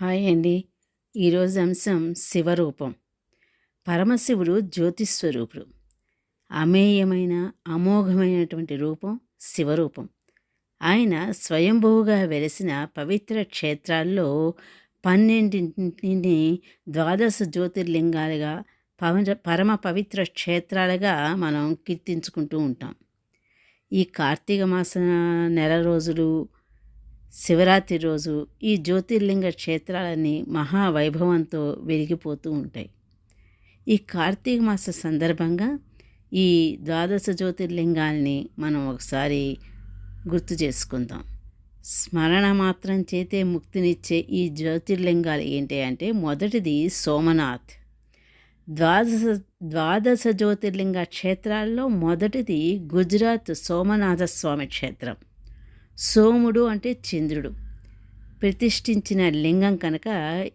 Hi అండి. ఈరోజు అంశం శివరూపం. పరమశివుడు జ్యోతిస్వరూపుడు. అమేయమైన అమోఘమైనటువంటి రూపం శివరూపం. ఆయన స్వయంభువుగా వెలిసిన పవిత్ర క్షేత్రాల్లో పన్నెండింటిని ద్వాదశ జ్యోతిర్లింగాలుగా పరమ పవిత్ర క్షేత్రాలుగా మనం కీర్తించుకుంటూ ఉంటాం. ఈ కార్తీక మాస నెల రోజులు శివరాత్రి రోజు ఈ జ్యోతిర్లింగ క్షేత్రాలన్నీ మహావైభవంతో వెలిగిపోతూ ఉంటాయి. ఈ కార్తీక మాస సందర్భంగా ఈ ద్వాదశ జ్యోతిర్లింగాల్ని మనం ఒకసారి గుర్తు చేసుకుందాం. స్మరణ మాత్రం చేతే ముక్తినిచ్చే ఈ జ్యోతిర్లింగాలు ఏంటి అంటే మొదటిది సోమనాథ్. ద్వాదశ ద్వాదశ జ్యోతిర్లింగ క్షేత్రాల్లో మొదటిది గుజరాత్ సోమనాథ స్వామి క్షేత్రం. సోముడు అంటే చంద్రుడు. ప్రతిష్ఠించిన లింగం కనుక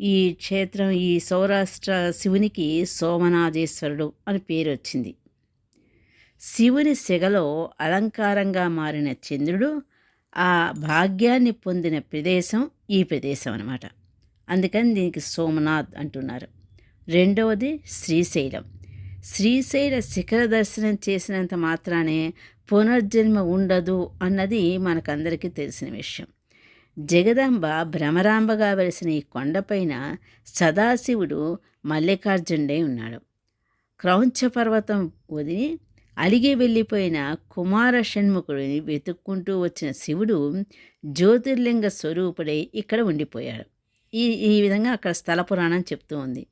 ఈ క్షేత్రం ఈ సౌరాష్ట్ర శివునికి సోమనాథేశ్వరుడు అని పేరు వచ్చింది. శివుని సెగలో అలంకారంగా మారిన చంద్రుడు ఆ భాగ్యాన్ని పొందిన ప్రదేశం ఈ ప్రదేశం అన్నమాట. అందుకని దీనికి సోమనాథ్ అంటున్నారు. రెండవది శ్రీశైలం. శ్రీశైల శిఖర దర్శనం చేసినంత మాత్రానే పునర్జన్మ ఉండదు అన్నది మనకందరికీ తెలిసిన విషయం. జగదాంబ భ్రమరాంబగా వెలిసిన ఈ కొండపైన సదాశివుడు మల్లికార్జునుడై ఉన్నాడు. క్రౌంచ పర్వతం వదిలి అలిగి వెళ్ళిపోయిన కుమార షణ్ముఖుడిని వెతుక్కుంటూ వచ్చిన శివుడు జ్యోతిర్లింగ స్వరూపుడై ఇక్కడ ఉండిపోయాడు. ఈ ఈ విధంగా అక్కడ స్థల పురాణం చెప్తూ ఉంది.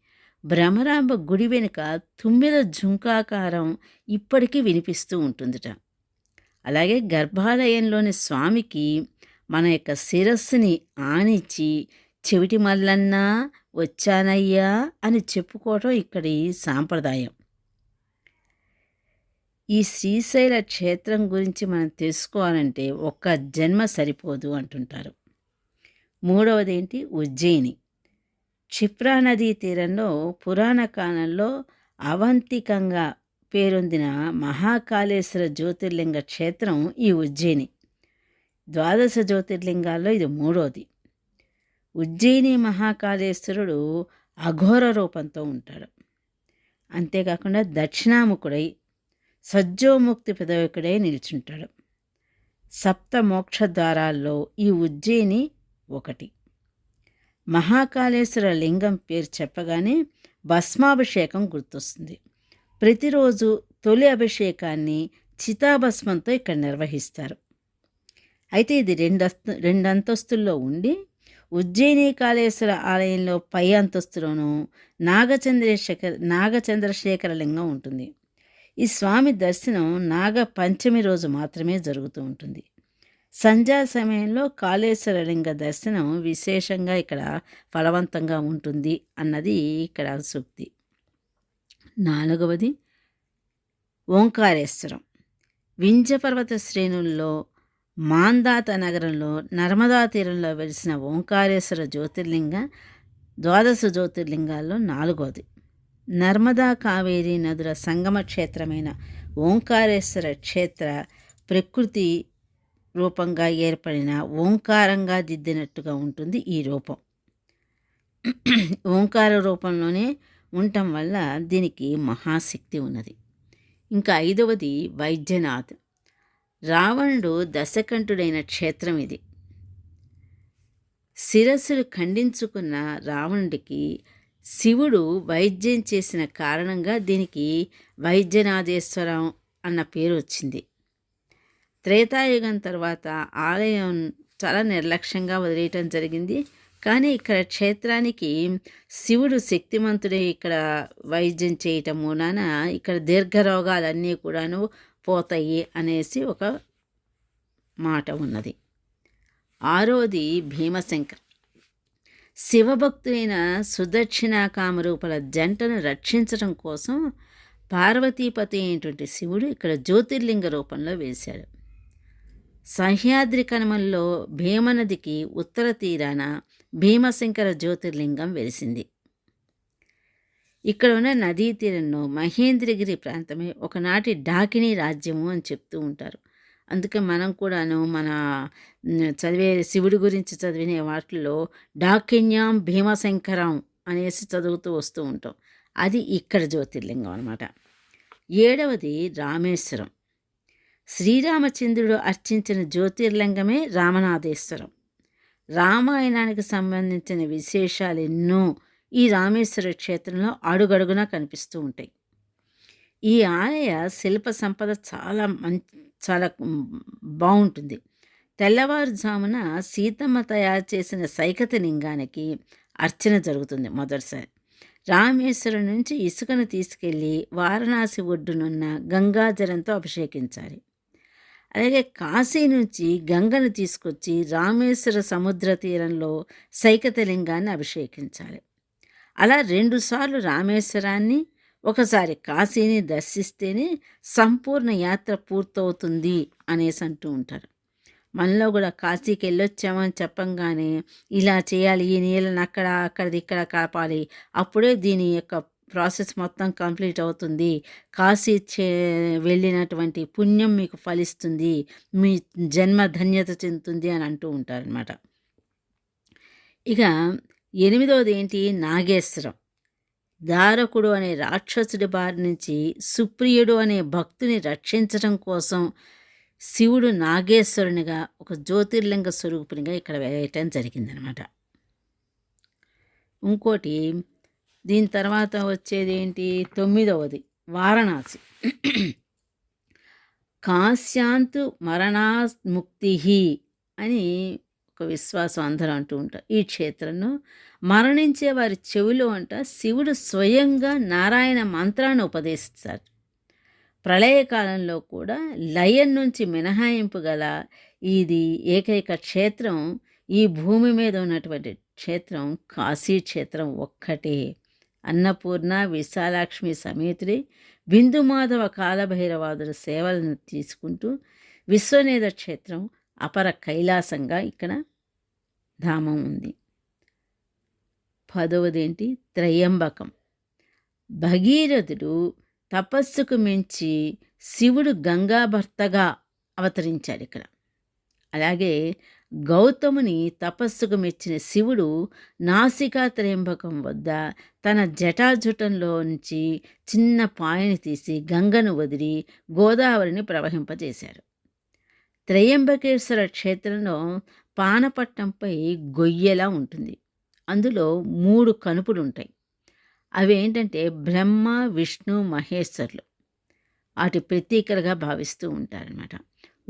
భ్రమరాంబ గుడి వెనుక తుమ్మిద జుంకాకారం ఇప్పటికీ వినిపిస్తూ ఉంటుందిట. అలాగే గర్భాలయంలోని స్వామికి మన యొక్క శిరస్సుని ఆనిచ్చి చెవిటి మల్లన్నా వచ్చానయ్యా అని చెప్పుకోవటం ఇక్కడి సాంప్రదాయం. ఈ శ్రీశైల క్షేత్రం గురించి మనం తెలుసుకోవాలంటే ఒక్క జన్మ సరిపోదు అంటుంటారు. మూడవది ఏంటి ఉజ్జయిని. క్షిప్రా నదీ తీరంలో పురాణ కాలంలో అవంతికంగా పేరొందిన మహాకాళేశ్వర జ్యోతిర్లింగ క్షేత్రం ఈ ఉజ్జయిని. ద్వాదశ జ్యోతిర్లింగాల్లో ఇది మూడోది. ఉజ్జయిని మహాకాళేశ్వరుడు అఘోర రూపంతో ఉంటాడు. అంతేకాకుండా దక్షిణాముఖుడై సజ్జోముక్తి పెదవికుడై నిల్చుంటాడు. సప్త మోక్ష ద్వారాల్లో ఈ ఉజ్జయిని ఒకటి. మహాకాళేశ్వర లింగం పేరు చెప్పగానే భస్మాభిషేకం గుర్తొస్తుంది. ప్రతిరోజు తొలి అభిషేకాన్ని చితాభస్మంతో ఇక్కడ నిర్వహిస్తారు. అయితే ఇది రెండస్తు రెండు అంతస్తుల్లో ఉండి ఉజ్జయిని కాళేశ్వర ఆలయంలో పై అంతస్తులోనూ నాగచంద్రశేఖర నాగచంద్రశేఖర లింగం ఉంటుంది. ఈ స్వామి దర్శనం నాగ పంచమి రోజు మాత్రమే జరుగుతూ ఉంటుంది. సంధ్యా సమయంలో కాళేశ్వరలింగ దర్శనం విశేషంగా ఇక్కడ ఫలవంతంగా ఉంటుంది అన్నది ఇక్కడ సూక్తి. నాలుగవది ఓంకారేశ్వరం. వింజపర్వత శ్రేణుల్లో మాందాత నగరంలో నర్మదా తీరంలో వెలిసిన ఓంకారేశ్వర జ్యోతిర్లింగ ద్వాదశ జ్యోతిర్లింగాల్లో నాలుగోది నర్మదా కావేరి నదుల సంగమ క్షేత్రమైన ఓంకారేశ్వర క్షేత్ర ప్రకృతి రూపంగా ఏర్పడిన ఓంకారంగా దిద్దినట్టుగా ఉంటుంది ఈ రూపం. ఓంకార రూపంలోనే ఉండటం వల్ల దీనికి మహాశక్తి ఉన్నది. ఇంకా ఐదవది వైద్యనాథ్. రావణుడు దశకంఠుడైన క్షేత్రం ఇది. శిరస్సులు ఖండించుకున్న రావణుడికి శివుడు వైద్యం చేసిన కారణంగా దీనికి వైద్యనాథేశ్వరం అన్న పేరు వచ్చింది. త్రేతాయుగం తర్వాత ఆలయం చాలా నిర్లక్ష్యంగా వదిలేయటం జరిగింది. కానీ ఇక్కడ క్షేత్రానికి శివుడు శక్తిమంతుడే ఇక్కడ వైద్యం చేయటం మూలాన ఇక్కడ దీర్ఘరోగాలన్నీ కూడాను పోతాయి అనేసి ఒక మాట ఉన్నది. ఆరోది భీమశంకర్. శివభక్తులైన సుదక్షిణాకామరూపల జంటను రక్షించడం కోసం పార్వతీపతి అయినటువంటి శివుడు ఇక్కడ జ్యోతిర్లింగ రూపంలో వేశాడు. సహ్యాద్రి కనుమల్లో భీమనదికి ఉత్తర తీరాన భీమశంకర జ్యోతిర్లింగం వెలిసింది. ఇక్కడ ఉన్న నదీ తీరంలో మహేంద్రగిరి ప్రాంతమే ఒకనాటి డాకిని రాజ్యము అని చెప్తూ ఉంటారు. అందుకే మనం కూడాను మన చదివే శివుడి గురించి చదివిన వాటిల్లో డాకిన్యాం భీమశంకరం అనేసి చదువుతూ వస్తూ ఉంటాం. అది ఇక్కడ జ్యోతిర్లింగం అనమాట ఏడవది రామేశ్వరం. శ్రీరామచంద్రుడు అర్చించిన జ్యోతిర్లింగమే రామనాథేశ్వరం రామాయణానికి సంబంధించిన విశేషాలు ఎన్నో ఈ రామేశ్వర క్షేత్రంలో అడుగడుగునా కనిపిస్తూ ఉంటాయి. ఈ ఆలయ శిల్ప సంపద చాలా మం చాలా బాగుంటుంది. తెల్లవారుజామున సీతమ్మ తయారు చేసిన సైకత లింగానికి అర్చన జరుగుతుంది మొదటిసారి. రామేశ్వరం నుంచి ఇసుకను తీసుకెళ్ళి వారణాసి ఒడ్డునున్న గంగాజలంతో అభిషేకించాలి. అలాగే కాశీ నుంచి గంగను తీసుకొచ్చి రామేశ్వర సముద్ర తీరంలో సైకతలింగాన్ని అభిషేకించాలి. అలా రెండుసార్లు రామేశ్వరాన్ని ఒకసారి కాశీని దర్శిస్తేనే సంపూర్ణ యాత్ర పూర్తవుతుంది అనేసి అంటూ ఉంటారు. మనలో కూడా కాశీకి వెళ్ళొచ్చామని చెప్పంగానే ఇలా చేయాలి ఈ నీళ్ళని అక్కడ అక్కడిది ఇక్కడ కాపాలి అప్పుడే దీని యొక్క ప్రాసెస్ మొత్తం కంప్లీట్ అవుతుంది. కాశీ చే వెళ్ళినటువంటి పుణ్యం మీకు ఫలిస్తుంది. మీ జన్మ ధన్యత చెందుతుంది అని అంటూ ఉంటారనమాట ఇక ఎనిమిదవది ఏంటి? నాగేశ్వరం. దారకుడు అనే రాక్షసుడి బారి నుంచి సుప్రియుడు అనే భక్తుని రక్షించడం కోసం శివుడు నాగేశ్వరునిగా ఒక జ్యోతిర్లింగ స్వరూపునిగా ఇక్కడ వేయటం జరిగిందనమాట ఇంకోటి దీని తర్వాత వచ్చేది ఏంటి? తొమ్మిదవది వారణాసి. కాశ్యాంతు మరణాముక్తి అని ఒక విశ్వాసం అందరూ అంటూ ఉంటారు. ఈ క్షేత్రంలో మరణించే వారి చెవిలో అంట శివుడు స్వయంగా నారాయణ మంత్రాన్ని ఉపదేశిస్తారు. ప్రళయకాలంలో కూడా లయం నుంచి మినహాయింపు గల ఇది ఏకైక క్షేత్రం ఈ భూమి మీద ఉన్నటువంటి క్షేత్రం కాశీ క్షేత్రం ఒక్కటే. అన్నపూర్ణ విశాలాక్ష్మి సమేతుడి బిందుమాధవ కాలభైరవాదుల సేవలను తీసుకుంటూ విశ్వనేద క్షేత్రం అపర కైలాసంగా ఇక్కడ ధామం ఉంది. పదవదేంటి? త్రయంబకం. భగీరథుడు తపస్సుకు మించి శివుడు గంగా భర్తగా అవతరించాడు ఇక్కడ. అలాగే గౌతముని తపస్సుకు మెచ్చిన శివుడు నాసికా త్రయంబకం వద్ద తన జటాజుటంలో నుంచి చిన్న పాయని తీసి గంగను వదిలి గోదావరిని ప్రవహింపజేశారు. త్రయంబకేశ్వర క్షేత్రంలో పానపట్టంపై గొయ్యలా ఉంటుంది. అందులో మూడు కనుపులు ఉంటాయి అవి ఏంటంటే బ్రహ్మ విష్ణు మహేశ్వర్లు. వాటి ప్రతీకలుగా భావిస్తూ ఉంటారనమాట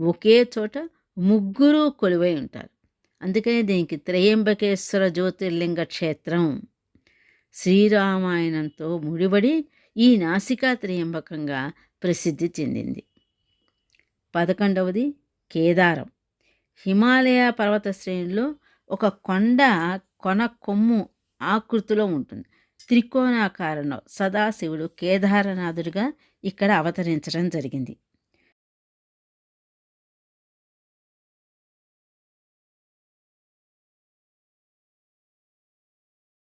ఒకే చోట ముగ్గురు కొలువై ఉంటారు. అందుకని దీనికి త్రయంబకేశ్వర జ్యోతిర్లింగ క్షేత్రం శ్రీరామాయణంతో ముడిపడి ఈ నాసికా త్రయంబకంగా ప్రసిద్ధి చెందింది. పదకొండవది కేదారం. హిమాలయ పర్వత శ్రేణిలో ఒక కొండ కొన కొమ్ము ఆకృతిలో ఉంటుంది. త్రికోణాకారంలో సదాశివుడు కేదారనాథుడిగా ఇక్కడ అవతరించడం జరిగింది.